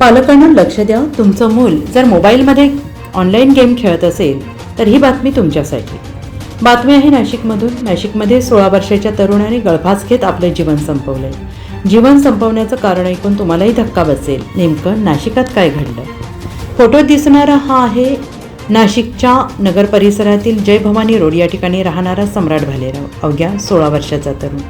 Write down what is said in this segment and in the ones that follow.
पालकांना लक्ष द्या तुमचं मूल जर मोबाईलमध्ये ऑनलाईन गेम खेळत असेल तर ही बातमी तुमच्यासाठी. बातमी आहे नाशिकमधून. नाशिकमध्ये सोळा वर्षाच्या तरुणाने गळफास घेत आपले जीवन संपवलंय जीवन संपवण्याचं कारण ऐकून तुम्हालाही धक्का बसेल. नेमकं नाशिकात काय घडलं? फोटोत दिसणारा हा आहे नाशिकच्या नगर परिसरातील जय भवानी रोड या ठिकाणी राहणारा सम्राट भालेराव अवघ्या सोळा वर्षाचा तरुण.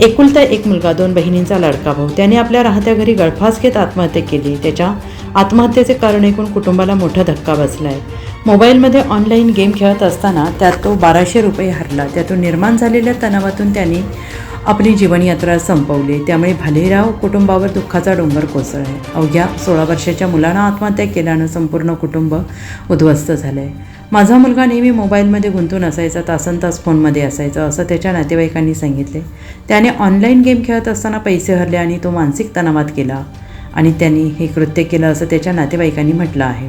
एकुलता एक मुलगा दोन बहिणींचा लाडका भाऊ. त्याने आपल्या राहत्या घरी गळफास घेत आत्महत्या केली. त्याच्या आत्महत्येचे कारण ऐकून कुटुंबाला मोठा धक्का बसला आहे मोबाईलमध्ये ऑनलाईन गेम खेळत असताना त्यात तो बाराशे रुपये हरला. त्यातून निर्माण झालेल्या तणावातून त्यांनी आपली जीवनयात्रा संपवली. त्यामुळे भालेराव कुटुंबावर दुःखाचा डोंगर कोसळला आहे अवघ्या सोळा वर्षाच्या मुलानं आत्महत्या केल्यानं संपूर्ण कुटुंब उद्ध्वस्त झालं आहे माझा मुलगा नेहमी मोबाईलमध्ये गुंतून असायचा तासन तास फोनमध्ये असायचा असं त्याच्या नातेवाईकांनी सांगितले. त्याने ऑनलाईन गेम खेळत असताना पैसे हरले आणि तो मानसिक तणावात गेला आणि त्यांनी हे कृत्य केलं असं त्याच्या नातेवाईकांनी म्हटलं आहे.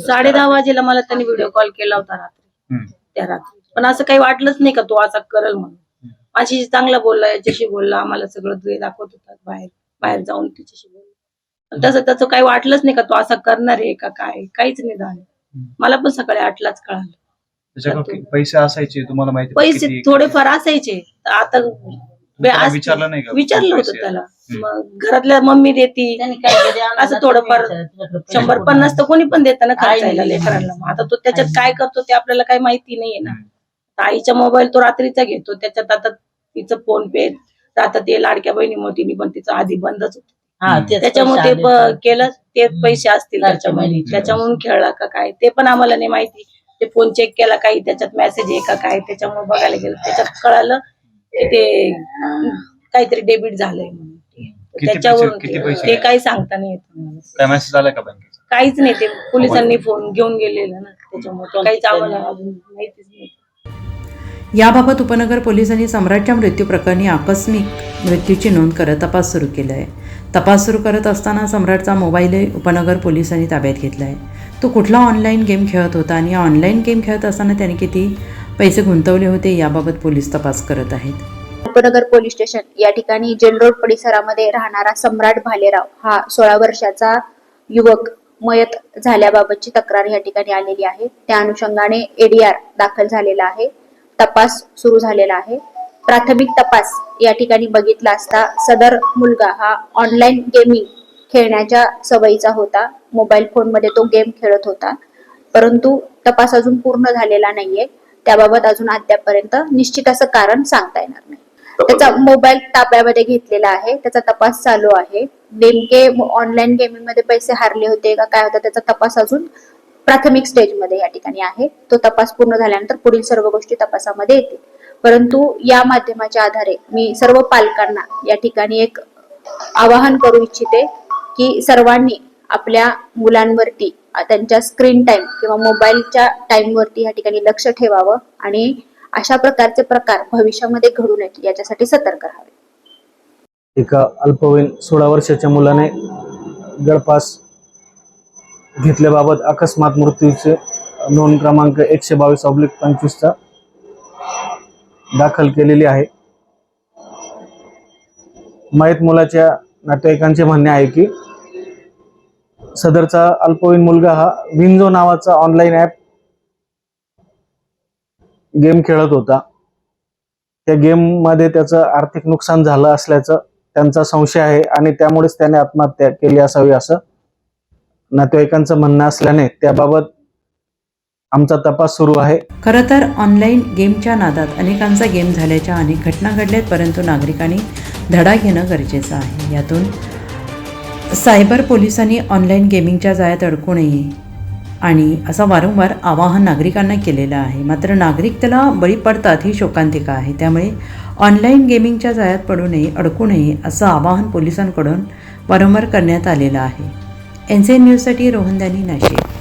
साडे दहा वाजेला मला त्यांनी व्हिडिओ कॉल केला होता रात्री. त्या रात्री. पण असं काही वाटलंच नाही का तो असा करल म्हणून. माझी चांगला बोलला याच्याशी बोलला आम्हाला सगळं ते दाखवत होता बाहेर. बाहेर जाऊन तिच्याशी बोलला. पण तसं त्याचं काही वाटलंच नाही का तो असा करणार आहे का काय? काहीच नाही झालं मला पण सकाळी आठलाच कळालं. त्याच्याकडे पैसे असायचे तुम्हाला माहिती होतं पैसे किती? थोडेफार असायचे. तर आता त्याला आज- विचारलं नाही का? विचारलं पैसे होतं त्याला. हम्म. मग घरातल्या मम्मी देती. असं थोडंफार शंभर पन्नास तर कोणी पण देतं ना खर्चायला लेकरांना. मग आता तो त्याच्यात काय करतो ते आपल्याला काही माहिती नाहीये ना. हम्म. आईचा मोबाईल तो रात्रीचा घेतो. त्याच्यात आता तिचं फोन पे. आता ते लाडक्या बहिणीमुळे तिने पण तिचं आधी बंदच होत. हा तेच त्याच्यामुळे ते. केलं ते पैसे असतील त्याच्यामध्ये. त्याच्यामुळे. खेळला का काय ते पण आम्हाला नाही माहिती. ते फोन चेक केला काही त्याच्यात मेसेज आहे का काय त्याच्यामुळे बघायला गेलं. त्याच्यात कळालं की ते अं, काहीतरी डेबिट झालंय म्हणून. त्याच्यावरून पैसे- ते- काही सांगता नाही येत मला. काय मेसेज आला का बँकेचा काहीच नाही ते पोलिसांनी फोन घेऊन गेलेलं ना त्याच्यामुळे काहीच आम्हाला अजून माहितीच याबाबत उपनगर पोलिसांनी सम्राटच्या मृत्यू प्रकरणी आकस्मिक मृत्यूची नोंद करत तपास सुरू केला आहे तपास सुरू करत असताना सम्राटचा मोबाईलही उपनगर पोलिसांनी ताब्यात घेतला आहे तो कुठला ऑनलाईन गेम खेळत होता आणि ऑनलाईन गेम खेळत असताना त्याने किती पैसे गुंतवले होते याबाबत पोलीस तपास करत आहेत. उपनगर पोलीस स्टेशन या ठिकाणी जेल रोड परिसरामध्ये राहणारा सम्राट भालेराव हा सोळा वर्षाचा युवक मयत झाल्याबाबतची तक्रार या ठिकाणी आलेली आहे. त्या अनुषंगाने एडीआर दाखल झालेला आहे. तपास सुरू झालेला आहे. प्राथमिक तपास या ठिकाणी बघितला असता सदर मुलगा हा ऑनलाईन गेमिंग खेळण्याच्या सवयीचा होता. मोबाईल फोनमध्ये तो गेम खेळत होता. परंतु तपास अजून पूर्ण झालेला नाहीये. त्याबाबत अजून अद्यापपर्यंत निश्चित असं कारण सांगता येणार नाही. त्याचा मोबाईल ताब्यामध्ये घेतलेला आहे. त्याचा तपास चालू आहे. नेमके ऑनलाईन गेमिंगमध्ये पैसे हारले होते का? काय होतं? त्याचा तपास अजून प्राथमिक स्टेजमध्ये या ठिकाणी आहे. तो तपास पूर्ण झाल्यानंतर पुढील सर्व गोष्टी तपासामध्ये येतील. परंतु या माध्यमाच्या आधारे मी सर्व पालकांना या ठिकाणी एक आवाहन करू इच्छिते की सर्वांनी आपल्या मुलांवरती त्यांच्या स्क्रीन टाइम किंवा मोबाईलच्या टाइमवरती या ठिकाणी लक्ष ठेवावं आणि अशा प्रकारचे प्रकार भविष्यामध्ये घडू नयेत याच्यासाठी सतर्क राहावे. एका अल्पवयीन सोळा वर्षाच्या मुलाने गळपास घेतल्याबाबत अकस्मात मृत्यूचे नोंद क्रमांक एकशे बावीस ऑब्लिक पंचवीसचा दाखल केलेली आहे. मयत मुलाच्या नातेवाईकांचे म्हणणे आहे की सदरचा अल्पवयीन मुलगा हा विंजो नावाचा ऑनलाईन ॲप गेम खेळत होता. त्या गेममध्ये त्याचं आर्थिक नुकसान झालं असल्याचं त्यांचा संशय आहे आणि त्यामुळेच त्याने आत्महत्या केली असावी असं नातेवाईकांचं म्हणणं असल्याने त्याबाबत आमचा तपास सुरू आहे. खरं तर ऑनलाईन गेमच्या नादात अनेकांचा गेम झाल्याच्या अनेक घटना घडल्यात परंतु नागरिकांनी धडा घेणं गरजेचं आहे. यातून सायबर पोलिसांनी ऑनलाईन गेमिंगच्या जाळ्यात अडकू नये आणि असं वारंवार आवाहन नागरिकांना केलेलं आहे. मात्र नागरिक त्याला बळी पडतात ही शोकांतिका आहे. त्यामुळे ऑनलाईन गेमिंगच्या जाळ्यात पडू नये अडकू नये असं आवाहन पोलिसांकडून वारंवार करण्यात आलेलं आहे. एन सी न्यूजसाठी रोहनदानी नाशिक.